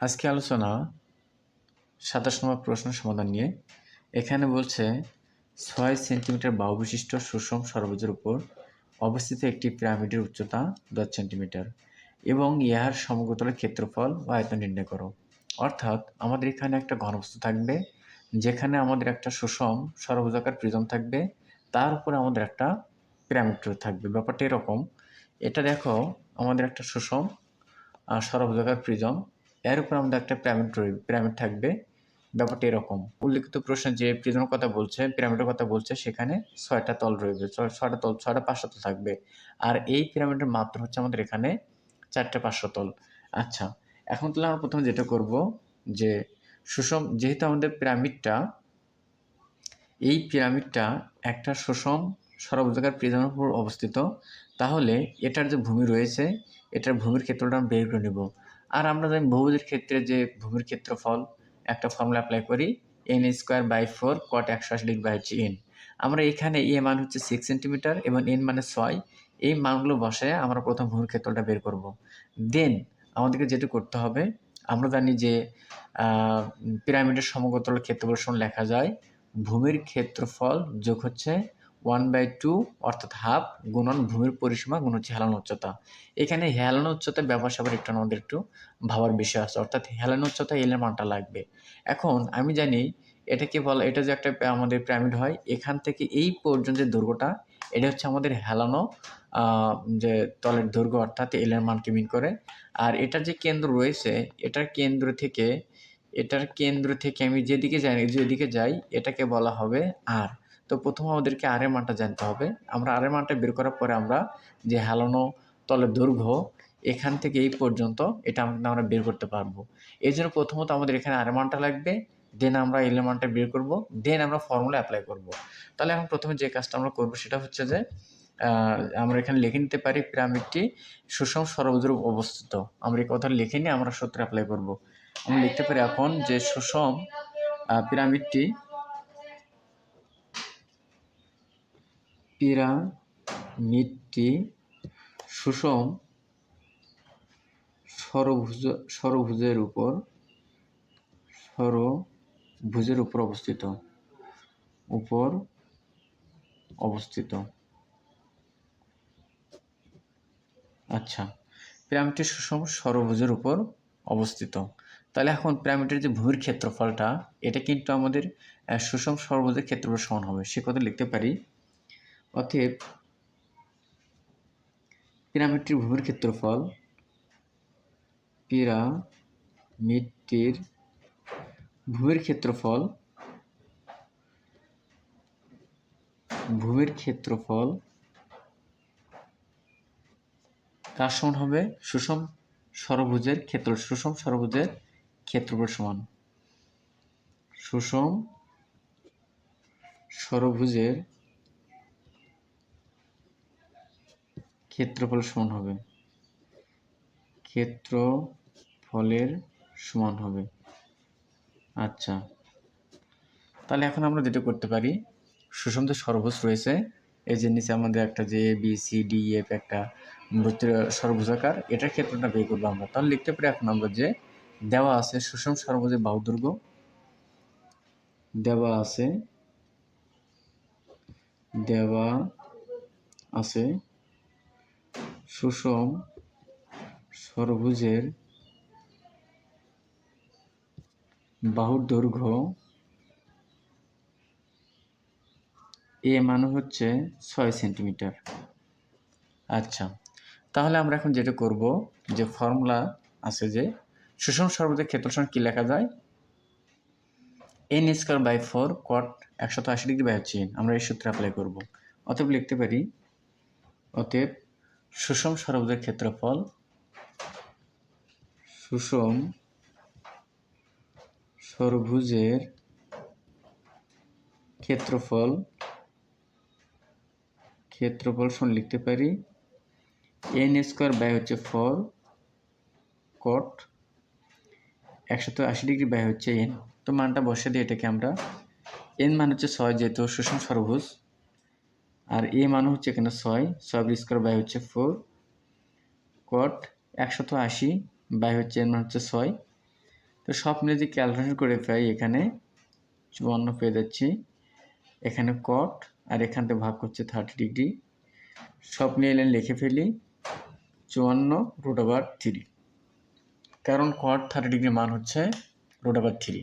আজকে আলোচনা সাতাশ নম্বর প্রশ্ন সমাধান নিয়ে। এখানে বলছে, ছয় সেন্টিমিটার বাহু বিশিষ্ট সুষম সরবুজের উপর অবস্থিত একটি পিরামিডের উচ্চতা দশ সেন্টিমিটার এবং ইহার সমগ্রতলের ক্ষেত্রফল ও আয়তন নির্ণয় করো। অর্থাৎ আমাদের এখানে একটা ঘনবস্তু থাকবে, যেখানে আমাদের একটা সুষম সরবুজাকার প্রিজম থাকবে, তার উপরে আমাদের একটা পিরামিড থাকবে। ব্যাপারটা এরকম, এটা দেখো, আমাদের একটা সুষম সরবুজাকার প্রিজম এর উপর আমাদের একটা পিরামিড রয়েছে পিরামিড থাকবে। ব্যাপারটা এরকম। উল্লিখিত প্রশ্নে যে প্রিজমের কথা বলছে পিরামিডের কথা বলছে, সেখানে ছয়টা তল রয়েছে, ছয়- ছয়টা তল, ছয়টা পাঁচশো তল থাকবে। আর এই পিরামিডের মাত্র হচ্ছে আমাদের এখানে চারটে পাঁচশো তল। আচ্ছা এখন তাহলে আমরা প্রথমে যেটা করব যে, সুষম, যেহেতু আমাদের পিরামিডটা এই পিরামিডটা একটা সুষম সরবজাকার প্রিজমের উপর অবস্থিত, তাহলে এটার যে ভূমি রয়েছে, এটার ভূমির ক্ষেত্রটা আমরা বের করে নেব। আর আমরা জানি বহুভুজের ক্ষেত্রে যে ভূমির ক্ষেত্রফল, একটা ফর্মুলা অ্যাপ্লাই করি n square by four cot একশো আশি ডিগ্রি বাই হচ্ছে এন আমরা এখানে এ মান হচ্ছে সিক্স সেন্টিমিটার এবং এন মানে ছয়। এই মানগুলো বসায় আমরা প্রথম ভূমির ক্ষেত্রটা বের করব। দেন আমাদেরকে যেটা করতে হবে, আমরা জানি যে পিরামিডের সমগ্রতলের ক্ষেত্রফল লেখা যায়। ভূমির ক্ষেত্রফল যোগ হচ্ছে ওয়ান বাই টু অর্থাৎ হাফ গুণন ভূমির পরিসীমা গুণ হচ্ছে হেলানো উচ্চতা। এখানে হেলানো উচ্চতা ব্যবহার সাবার একটু আমাদের একটু ভাবার বিষয় আছে। অর্থাৎ হেলানো উচ্চতা এলের মানটা লাগবে। এখন আমি জানি এটাকে বলা, এটা যে একটা আমাদের পিরামিড হয়, এখান থেকে এই পর্যন্ত যে দৈর্ঘ্যটা, এটা হচ্ছে আমাদের হেলানো যে তলের দৈর্ঘ্য, অর্থাৎ এলের মানকে মিন করে। আর এটার যে কেন্দ্র রয়েছে, এটার কেন্দ্র থেকে, এটার কেন্দ্র থেকে আমি যেদিকে যাই যেদিকে যাই, এটাকে বলা হবে আর তো প্রথম আমাদেরকে আর এর মানটা জানতে হবে। আমরা আর এর মানটা বের করার পরে আমরা যে হেলানো তলের দৈর্ঘ্য, এখান থেকে এই পর্যন্ত এটা আমরা বের করতে পারব। এই জন্য প্রথমত আমাদের এখানে আর মানটা লাগবে দেন আমরা এল মানটা বের করব দেন আমরা ফর্মুলা অ্যাপ্লাই করব। তাহলে এখন প্রথমে যে কাজটা আমরা করব সেটা হচ্ছে যে আমরা এখানে লিখে নিতে পারি পিরামিডটি সুষম সরবুজের অবস্থিত। আমরা এই কথা লিখে নিয়ে আমরা সূত্র অ্যাপ্লাই করব। আমরা লিখতে পারি এখন যে সুষম পিরামিডটি পিরামিডটি সুষম সরভুজ সরভুজের উপর সরভুজের উপর অবস্থিত উপর অবস্থিত। আচ্ছা পিরামিডটি সুষম সরভুজের উপর অবস্থিত। তাহলে এখন পিরামিডের যে ভূমির ক্ষেত্রফলটা, এটা কিন্তু আমাদের সুষম সরভুজের ক্ষেত্রফল সমান হবে। সে কথা লিখতে পারি। অতএব পিরামিডটির ভূমির ক্ষেত্রফল পিরামিডটির ভূমির ক্ষেত্রফল ভূমির ক্ষেত্রফল কার সমান হবে সুষম সরভুজের ক্ষেত্র, সুষম সরভুজের ক্ষেত্রফল সমান। সুষম সরভুজের ক্ষেত্রফল সমান হবে। ক্ষেত্রফলের সমান হবে। আচ্ছা। তাহলে এখন আমরা যেটা করতে পারি, সুষম যে সর্বভুজ রয়েছে, এই যে নিচে আমাদের একটা যে বি সি ডি এফ একটা বৃত্তের সর্বভুজাকার, এটার ক্ষেত্রটা বের করব আমরা। তাহলে লিখতে পারি এখন আমরা যে দেওয়া আছে সুষম সর্বভুজের বাহু দৈর্ঘ্য দেওয়া আছে দেওয়া আছে সুষম সরভুজের বাহুর দৈর্ঘ্য এ মানে হচ্ছে ছয় সেন্টিমিটার। আচ্ছা তাহলে আমরা এখন যেটা করব, যে ফর্মুলা আছে যে সুষম ক্ষেত্র সমান কী লেখা যায়? N square by four cot একশত আশি ডিগ্রি বাই হচ্ছে আমরা এই সূত্রে অ্যাপ্লাই করব। অতএব লিখতে পারি, অতএব সুষম সরবুজের ক্ষেত্রফল, সুষম সরভুজের ক্ষেত্রফল ক্ষেত্রফল সমান লিখতে পারি এন স্কোয়ার বাই হচ্ছে ফোর কট একশত আশি ডিগ্রি বাই হচ্ছে এন তো মানটা বসে দিয়ে এটাকে আমরা এন মান হচ্ছে ছয়, যেহেতু সুষম সরভুজ আর এ মান হচ্ছে এখানে ছয় ছয় স্কোয়ার বাই হচ্ছে ফোর কট একশত আশি বাই হচ্ছে এর মান হচ্ছে ছয়। তো সব মিলে যদি ক্যালকুলেশন করে পাই এখানে চুয়ান্ন পেয়ে যাচ্ছি। এখানে কট আর এখান থেকে ভাগ করছে থার্টি ডিগ্রি সব নিয়ে এলেন লিখে ফেলি, চুয়ান্ন রুট ওভার থ্রি কারণ কট থার্টি ডিগ্রি মান হচ্ছে রুট ওভার থ্রি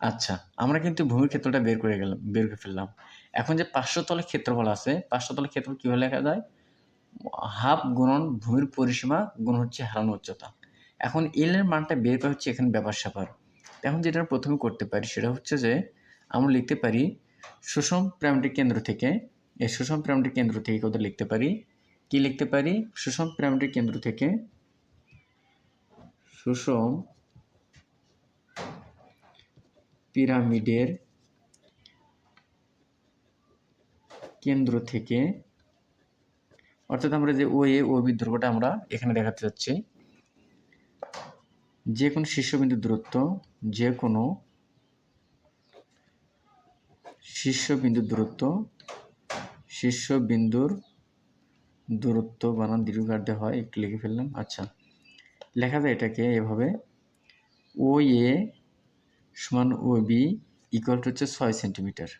আচ্ছা আমরা কিন্তু ভূমির ক্ষেত্রটা বের করে গেলাম, বের করে ফেললাম। এখন যে পাঁচশো তলের ক্ষেত্রফল আছে পাঁচশো তলের ক্ষেত্রফল কীভাবে লেখা যায়? হাফ গুণন ভূমির পরিসীমা গুণ হচ্ছে হারানো উচ্চতা। এখন এলের মানটা বের করা হচ্ছে এখানে ব্যাপার স্যাপার। এখন যেটা প্রথমে করতে পারি সেটা হচ্ছে যে, আমরা লিখতে পারি সুষম প্রাইমটি কেন্দ্র থেকে, এই সুষম প্রাইমটি কেন্দ্র থেকে কত লিখতে পারি? কি লিখতে পারি? সুষম প্রাইমটি কেন্দ্র থেকে সুষম পিরামিডের কেন্দ্র থেকে, অর্থাৎ আমরা যে ও, এ, ও, বি আমরা এখানে দেখাতে যাচ্ছি। যে কোনো শীর্ষবিন্দুর দূরত্ব, যে কোনো শীর্ষবিন্দুর দূরত্ব শীর্ষবিন্দুর দূরত্ব বানান দীর্ঘকার হয়, একটু লিখে ফেললাম। আচ্ছা লেখা যায় এটাকে এভাবে। ও, এ সমান ও, বি ইকুয়াল টু হচ্ছে ছয় সেন্টিমিটার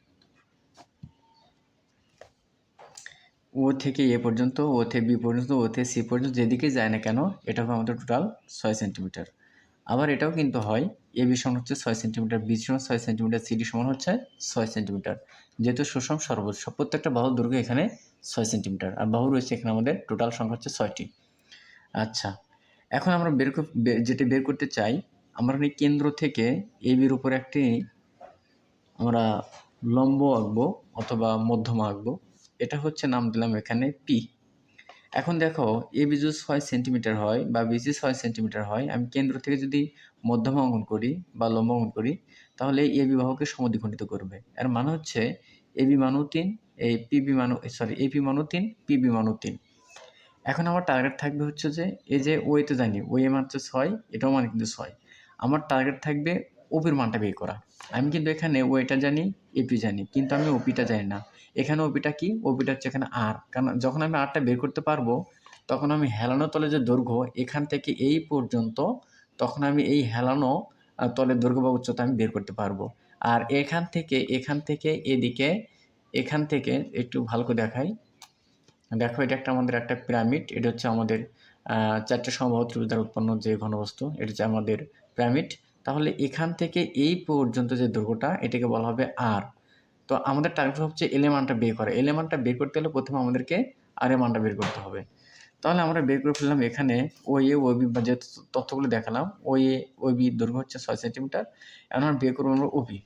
ও থেকে এ পর্যন্ত, ও থেকে বি পর্যন্ত, ও থেকে সি পর্যন্ত, যেদিকে যায় না কেন, এটা হবে আমাদের টোটাল ছয় সেন্টিমিটার আবার এটাও কিন্তু হয়, এ বি সমান হচ্ছে ছয় সেন্টিমিটার বি সমান ছয় সেন্টিমিটার সিডি সমান হচ্ছে ছয় সেন্টিমিটার যেহেতু সুষম সর্বোচ্চ, প্রত্যেকটা বাহুর দৈর্ঘ্য এখানে ছয় সেন্টিমিটার আর বাহু রয়েছে এখানে আমাদের টোটাল সংখ্যা হচ্ছে ছয়টি। আচ্ছা এখন আমরা বের যেটা বের করতে চাই, আমরা এই কেন্দ্র থেকে এ বির উপর একটি আমরা লম্ব আঁকবো অথবা মধ্যমা আঁকবো। এটা হচ্ছে নাম দিলাম এখানে পি এখন দেখো এ বিজু ছয় সেন্টিমিটার হয় বা বিসি ছয় সেন্টিমিটার হয়, আমি কেন্দ্র থেকে যদি মধ্যমা অঙ্কন করি বা লম্ব অঙ্কন করি, তাহলে এ বিবাহকে সমদ্বিখণ্ডিত করবে। এর মানে হচ্ছে এ বি মানও তিন, এই পিবি মানও সরি এ পি মানও তিন পিবি মানও তিন। এখন আমার টার্গেট থাকবে হচ্ছে যে, এই যে ওয়েতে জানি ওই এ হচ্ছে ছয়, এটাও মানে কিন্তু ছয়। আমার টার্গেট থাকবে ওপির মানটা বের করা। আমি কিন্তু এখানে ওয়েটা জানি এপি জানি, কিন্তু আমি ওপিটা জানি না। এখানে ওপিটা কি? ওপিটা হচ্ছে এখানে আর কারণ যখন আমি আরটা বের করতে পারব, তখন আমি হেলানো তলে যে দৈর্ঘ্য, এখান থেকে এই পর্যন্ত তখন আমি এই হেলানো তলের দৈর্ঘ্য বা উচ্চতা আমি বের করতে পারব। আর এখান থেকে এখান থেকে এদিকে, এখান থেকে একটু ভালো করে দেখাই। দেখো, এটা একটা আমাদের একটা পিরামিড এটা হচ্ছে আমাদের চারটে সম্ভব ত্রিভুজ দ্বারা উৎপন্ন যে ঘনবস্তু, এটা হচ্ছে আমাদের পিরামিড তাহলে এখান থেকে এই পর্যন্ত যে দৈর্ঘ্যটা, এটাকে বলা হবে আর তো আমাদের টার্গেট হচ্ছে এলেমানটা বের করা। এলেমানটা বের করতে হলে প্রথমে আমাদেরকে আর এ মানটা বের করতে হবে। তাহলে আমরা বের করে ফেললাম এখানে ও এ ও বি যে তথ্যগুলো দেখালাম ও এ ও বি দৈর্ঘ্য হচ্ছে ছয় সেন্টিমিটার। এখন আমরা বের করব আমরা ওপি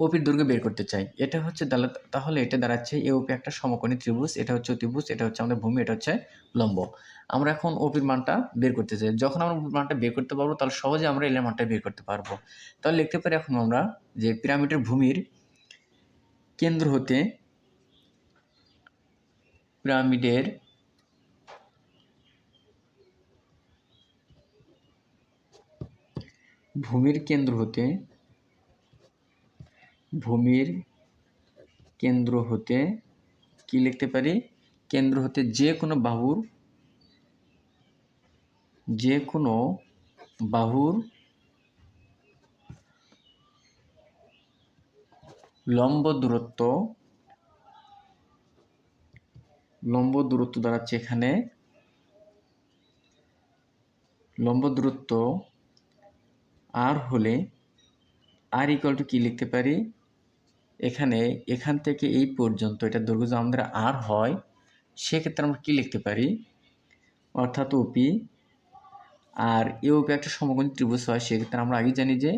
ওপির দৈর্ঘ্য বের করতে চাই। এটা হচ্ছে তাহলে এটা দাঁড়াচ্ছে এ ওপি একটা সমকোণী ত্রিভুজ, এটা হচ্ছে ত্রিভুজ, এটা হচ্ছে আমাদের ভূমি, এটা হচ্ছে লম্ব। আমরা এখন ওপির মানটা বের করতে চাই। যখন আমরা ওপির মানটা বের করতে পারব, তাহলে সহজে আমরা এলের মানটা বের করতে পারব। তাহলে লিখতে পারি এখন আমরা যে পিরামিডের ভূমির কেন্দ্র হতে পিরামিডের ভূমির কেন্দ্র হতে, ভূমির কেন্দ্র হতে কি লিখতে পারি? কেন্দ্র হতে যে কোনো বাহুর, যে কোনো বাহুর লম্ব দূরত্ব লম্ব দূরত্ব দাঁড়াচ্ছে এখানে। লম্ব দূরত্ব আর হলে আর ইকুয়াল টু কী লিখতে পারি? এখানে, এখান থেকে এই পর্যন্ত এটা দৈর্ঘ্য আমাদের আর হয়, সেক্ষেত্রে আমরা কী লিখতে পারি? অর্থাৎ ওপি আর এ ওপি একটা সমকোণী ত্রিভুজ হয়, সেক্ষেত্রে আমরা আগে জানি যে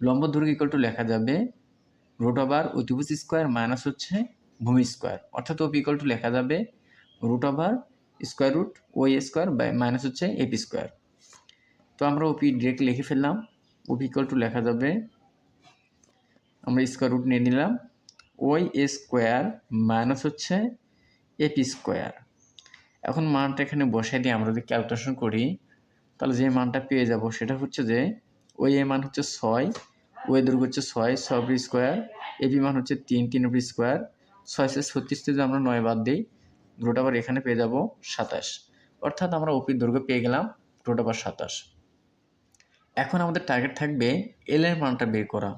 লম্ব দৈর্ঘ্য ইকুয়াল টু লেখা যাবে রুট ওভার ত্রিভুজ স্কোয়ার মাইনাস হচ্ছে ভূমি স্কোয়ার অর্থাৎ ওপি ইকুয়াল টু লেখা যাবে রুট ওভার স্কোয়ার রুট ওই স্কোয়ার বাই মাইনাস হচ্ছে এপি স্কোয়ার তো আমরা ওপি ডিরেক্ট লিখে ফেললাম। ওপি ইকুয়াল টু লেখা যাবে, আমরা স্কোয়ার রুট নিয়ে নিলাম। ওই স্কোয়ার মাইনাস হচ্ছে এপি স্কোয়ার এখন মানটা এখানে বসাই দিয়ে আমরা যদি ক্যালকুলেশন করি, তাহলে যে মানটা পেয়ে যাব সেটা হচ্ছে যে ওই এ মান হচ্ছে ছয় ওই দৈর্ঘ্য হচ্ছে ছয় ছয় স্কোয়ার এপি মান হচ্ছে তিন তিন স্কোয়ার, ছয় ছয় ছত্রিশ যদি আমরা নয় বাদ দিই রোট আবার এখানে পেয়ে যাব সাতাশ। অর্থাৎ আমরা ওপির দৈর্ঘ্য পেয়ে গেলাম রোট আবার সাতাশ। এখন আমাদের টার্গেট থাকবে এল এর মানটা বের করা।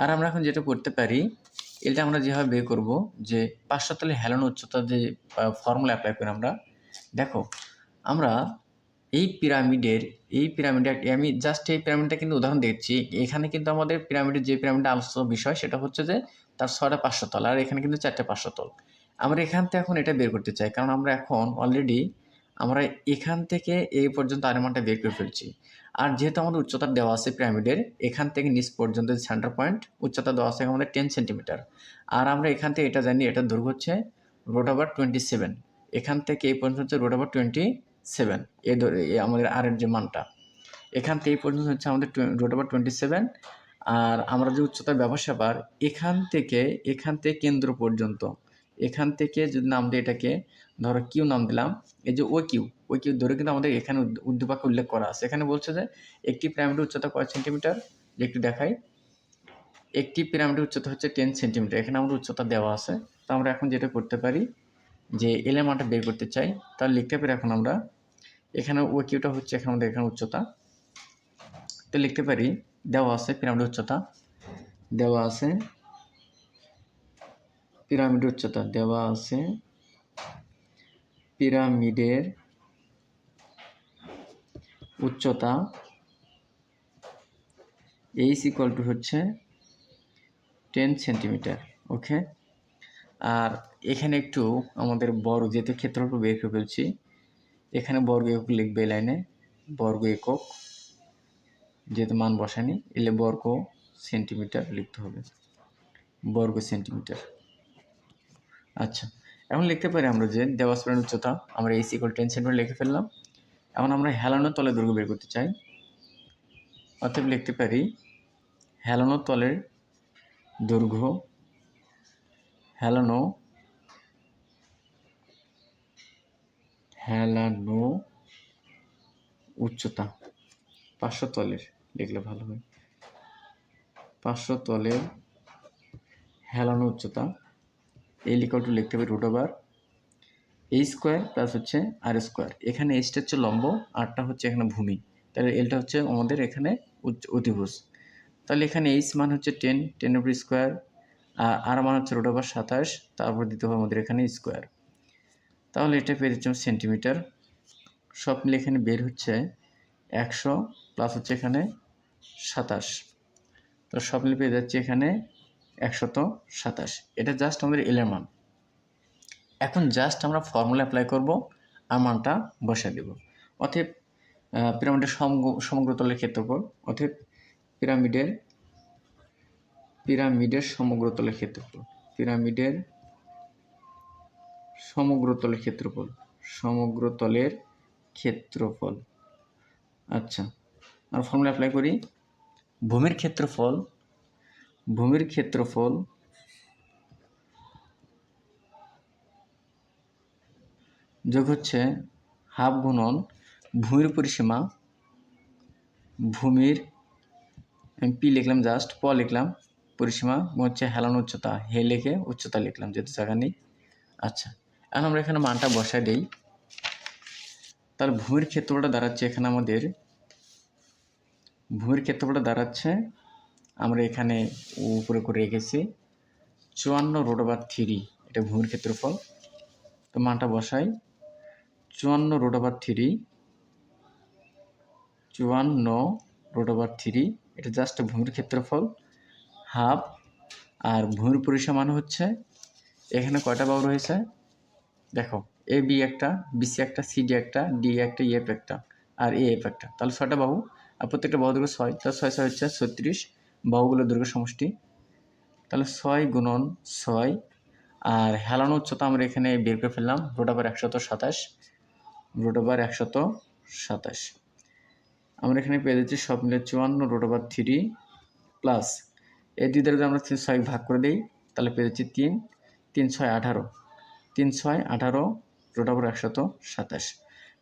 আর আমরা এখন যেটা করতে পারি এটা আমরা যেভাবে বের করব, যে পাঁচশো তলে হেলানো উচ্চতা যে ফর্মুলা অ্যাপ্লাই করি আমরা, দেখো, আমরা এই পিরামিডের এই পিরামিডে আমি জাস্ট এই পিরামিডটা কিন্তু উদাহরণ দেখছি এখানে কিন্তু আমাদের পিরামিডের যে পিরামিডটা আলোচনা বিষয়, সেটা হচ্ছে যে তার ছয়টা পাঁচশো তল, আর এখানে কিন্তু চারটে পাঁচশো তল। আমরা এখান থেকে এখন এটা বের করতে চাই, কারণ আমরা এখন অলরেডি আমরা এখান থেকে এই পর্যন্ত আর মানটা বের করে ফেলছি। আর যেহেতু আমাদের উচ্চতা দেওয়া আছে পিরামিডের এখান থেকে নিচ পর্যন্ত সেন্টার পয়েন্ট উচ্চতা দেওয়া আছে আমাদের টেন সেন্টিমিটার আর আমরা এখান থেকে এটা জানি, এটা দৈর্ঘ্য হচ্ছে রোড ওভার টোয়েন্টি সেভেন এখান থেকে এই পর্যন্ত রোড ওভার টোয়েন্টি সেভেন এই আমাদের আরের যে মানটা। এখান থেকে এই পর্যন্ত হচ্ছে আমাদের রোড ওভার টোয়েন্টি সেভেন আর আমরা যে উচ্চতার ব্যবসা বার এখান থেকে এখান থেকে কেন্দ্র পর্যন্ত, এখান থেকে যদি নাম দিই এটাকে, ধরো কিউ নাম দিলাম, এই যে ও কিউ ও কিউ ধরে কিন্তু আমাদের এখানে উদ- উদ্দীপকে উল্লেখ করা আছে। এখানে বলছে যে, একটি পিরামিডের উচ্চতা কয় সেন্টিমিটার একটু দেখাই, একটি পিরামিডের উচ্চতা হচ্ছে টেন সেন্টিমিটার এখানে আমাদের উচ্চতা দেওয়া আছে। তো আমরা এখন যেটা করতে পারি যে এলের মানটা বের করতে চাই, তাহলে লিখতে পারি এখন আমরা, এখানে ও কিউটা হচ্ছে এখানে আমাদের এখানে উচ্চতা। তো লিখতে পারি, দেওয়া আছে পিরামিড উচ্চতা। দেওয়া আছে পিরামিড উচ্চতা। দেওয়া আছে পিরামিডের উচ্চতা। এইচ ইকুয়াল টু হচ্ছে টেন সেন্টিমিটার ওকে আর এখানে একটু আমাদের বর্গ যেহেতু ক্ষেত্রফল বের করে ফেলছি, এখানে বর্গ একক লিখবে লাইনে, বর্গ একক, যেহেতু মান বসানি এলে বর্গ সেন্টিমিটার লিখতে হবে, বর্গ সেন্টিমিটার। আচ্ছা এখন লিখতে পারি আমরা যে দেওয়াসপ্রাণ উচ্চতা, আমরা এই ইকুয়াল টেন সেন্টিমিটার লিখে ফেললাম, এখন আমরা হেলানো তলে দৈর্ঘ্য বের করতে চাই, অতএব লিখতে পারি হেলানো তলের দৈর্ঘ্য হেলানো হেলানো উচ্চতা পাঁচশো তলের লিখলে ভালো হয়। পাঁচশো তলের হেলানো উচ্চতা এই লিখটু লিখতে হবে রুট ওভার এই স্কোয়ার প্লাস হচ্ছে আর স্কোয়ার এখানে এইচটা হচ্ছে লম্ব আরটা হচ্ছে এখানে ভূমি। তাহলে এলটা হচ্ছে আমাদের এখানে অতিভুজ। তাহলে এখানে এইচ মান হচ্ছে টেন টেন উপর স্কোয়ার আর আর মান হচ্ছে রুট ওভার সাতাশ, তারপর দিতে হবে আমাদের এখানে স্কোয়ার তাহলে এটা পেয়ে যাচ্ছে সেন্টিমিটার সব মিলে এখানে বের হচ্ছে একশো প্লাস হচ্ছে এখানে সাতাশ। তো সব মিলে পেয়ে যাচ্ছে এখানে একশত সাতাশ। এটা জাস্ট আমাদের এলের মান। এখন জাস্ট আমরা ফর্মুলা অ্যাপ্লাই করব, আর মানটা বসিয়ে দেব। অতএব পিরামিডের সমগ্র সমগ্র তলের ক্ষেত্রফল, অতএব পিরামিডের পিরামিডের সমগ্র তলের ক্ষেত্রফল পিরামিডের সমগ্র তলের ক্ষেত্রফল সমগ্র তলের ক্ষেত্রফল। আচ্ছা আর ফর্মুলা অ্যাপ্লাই করি। ভূমির ক্ষেত্রফল ভূমির ক্ষেত্রফল যোগ হচ্ছে হাফ গুণন ভূমির পরিসীমা ভূমির, আমি পি লিখলাম জাস্ট প লিখলাম, পরিসীমা হচ্ছে হেলানো উচ্চতা, হে লিখে উচ্চতা লিখলাম, যেহেতু জায়গা নেই। আচ্ছা এখন আমরা এখানে মানটা বসায় দিই। তাহলে ভূমির ক্ষেত্রফলটা দাঁড়াচ্ছে এখানে আমাদের। ভূমির ক্ষেত্রফলটা দাঁড়াচ্ছে, আমরা এখানে উপরে করে রেখেছি। চুয়ান্ন রোড ওভার থ্রি এটা ভূমির ক্ষেত্রফল। তো মানটা বসাই। চুয়ান্ন রোড ওভার থ্রি চুয়ান্ন রোড ওভার থ্রি এটা জাস্ট ভূমির ক্ষেত্রফল। হাফ আর ভূমির পরিসীমা মানে হচ্ছে, এখানে কয়টা বাহু রয়েছে? দেখো এ বি একটা বিসি একটা সিডি একটা ডি একটা ইএফ একটা, আর এ এফ একটা। তাহলে ছয়টা বাহু, আর প্রত্যেকটা বাহু দৈর্ঘ্য ছয়, তাহলে ছয় ছয় হচ্ছে ছত্রিশ বাহুগুলোর দৈর্ঘ্য সমষ্টি। তাহলে ছয় গুণন ছয়, আর হেলানো উচ্চতা আমরা এখানে বের করে ফেললাম রোড ওভার একশত সাতাশ রোড ওভার একশত সাতাশ। আমরা এখানে পেয়ে যাচ্ছি সব মিলে চুয়ান্ন রোড ওভার থ্রি প্লাস এই দুই দ্বারা আমরা ছয় ভাগ করে দিই, তাহলে পেয়ে যাচ্ছি তিন তিন, ছয়, আঠারো। তিন, ছয়, আঠারো রোড ওভার একশত সাতাশ।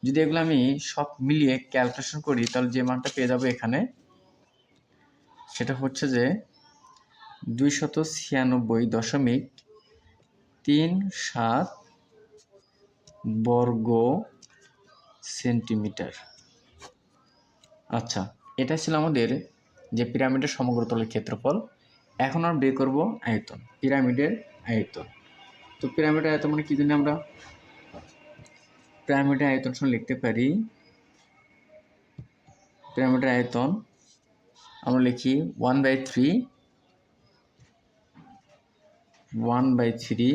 যদি এগুলো আমি সব মিলিয়ে ক্যালকুলেশন করি, তাহলে যে মানটা পেয়ে যাব এখানে, সেটা হচ্ছে যে দুইশত ছিয়ানব্বই দশমিক তিন সাত বর্গ সেন্টিমিটার। আচ্ছা এটা ছিল আমাদের যে পিরামিডের সমগ্র তলের ক্ষেত্রফল। এখন আমরা বের করব আয়তন, পিরামিডের আয়তন। তো পিরামিডের আয়তন মানে কী জানি আমরা? পিরামিডের আয়তন শুনে লিখতে পারি। পিরামিডের আয়তন আমরা লিখি one by three one by three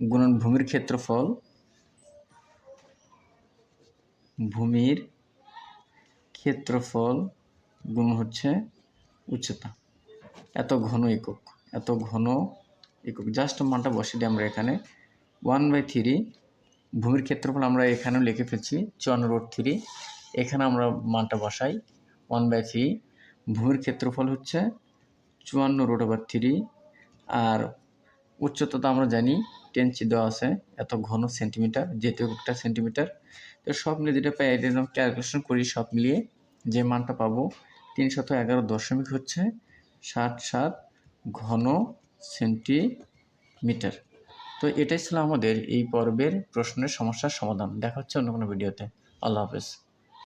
গুণন ভূমির ক্ষেত্রফল ভূমির ক্ষেত্রফল গুণ হচ্ছে উচ্চতা। এত ঘন একক, এত ঘন একক। জাস্ট মানটা বসিয়ে দিই আমরা এখানে। ওয়ান বাই থ্রি, ভূমির ক্ষেত্রফল আমরা এখানেও লিখে ফেলছি চুয়ান্ন রোড থ্রি। এখানে আমরা মানটা বসাই, ওয়ান বাই থ্রি, ভূমির ক্ষেত্রফল হচ্ছে চুয়ান্ন রোড ওভার থ্রি। আর উচ্চতা তো আমরা জানি টেন চি দেওয়া আছে, এত ঘন সেন্টিমিটার, যেহেতু একটা সেন্টিমিটার। তো সব মিলিয়ে যেটা পাই এটা ক্যালকুলেশন করি সব মিলিয়ে, যে মানটা পাবো তিনশত এগারো দশমিক হচ্ছে ষাট সাত ঘন সেন্টিমিটার। তো এটাই ছিল আমাদের এই পর্বের প্রশ্নের সমস্যার সমাধান। দেখা হচ্ছে অন্য কোনো ভিডিওতে। আল্লাহ হাফেজ।